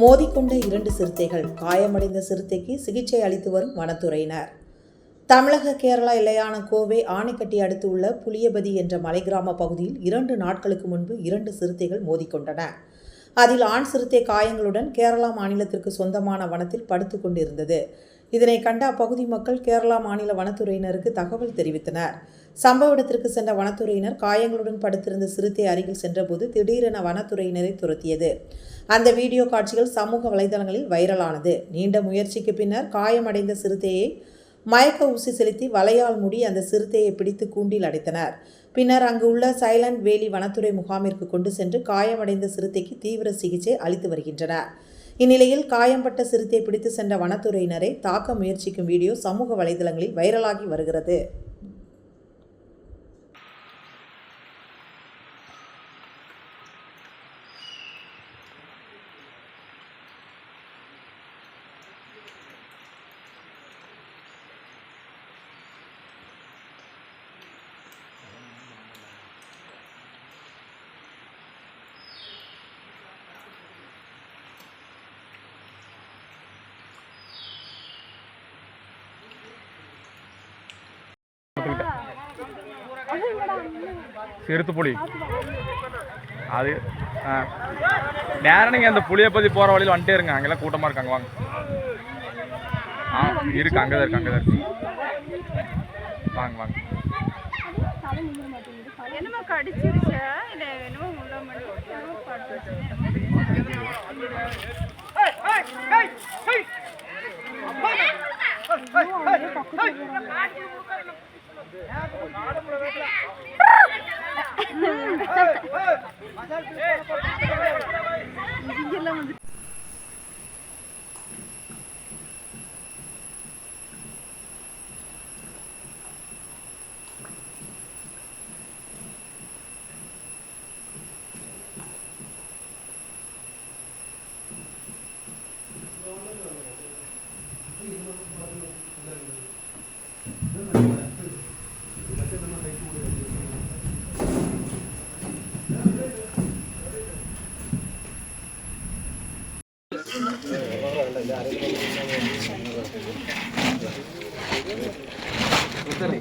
மோதிக்கொண்ட இரண்டு சிறுத்தைகள் காயமடைந்த சிறுத்தைக்கு சிகிச்சை அளித்து வரும் வனத்துறையினர். தமிழக கேரளா எல்லையான கோவை ஆணைக்கட்டி அடுத்து உள்ள புளியபதி என்ற மலை கிராம பகுதியில் இரண்டு நாட்களுக்கு முன்பு இரண்டு சிறுத்தைகள் மோதிக்கொண்டன. அதில் ஆண் சிறுத்தை காயங்களுடன் கேரளா மாநிலத்திற்கு சொந்தமான வனத்தில் படுத்து கொண்டிருந்தது. இதனை கண்ட அப்பகுதி மக்கள் கேரளா மாநில வனத்துறையினருக்கு தகவல் தெரிவித்தனர். சம்பவ இடத்திற்கு சென்ற வனத்துறையினர் காயங்களுடன் படுத்திருந்த சிறுத்தை அருகில் சென்றபோது திடீரென வனத்துறையினரை துரத்தியது. அந்த வீடியோ காட்சிகள் சமூக வலைதளங்களில் வைரலானது. நீண்ட முயற்சிக்கு பின்னர் காயமடைந்த சிறுத்தையை மயக்க ஊசி செலுத்தி வலையால் மூடி அந்த சிறுத்தையை பிடித்து கூண்டில் அடைத்தனர். பின்னர் அங்கு உள்ள சைலண்ட் வேலி வனத்துறை முகாமிற்கு கொண்டு சென்று காயமடைந்த சிறுத்தைக்கு தீவிர சிகிச்சை அளித்து வருகின்றனர். இந்நிலையில் காயம்பட்ட சிறுத்தை பிடித்து சென்ற வனத்துறையினரை தாக்க முயற்சிக்கும் வீடியோ சமூக வலைதளங்களில் வைரலாகி வருகிறது. சிறுத்து புலி அது ஆ நேரம் நீங்கள் அந்த புளியை பற்றி போகிற வழியில் வந்துட்டே இருங்க அங்கெல்லாம் கூட்டமாக இருக்காங்க வாங்க ஆ இருக்கு அங்கே தான் இருக்கு அங்கே தான் இருக்கு வாங்க வாங்க என்னமோ கடிச்சிருச்சா আরে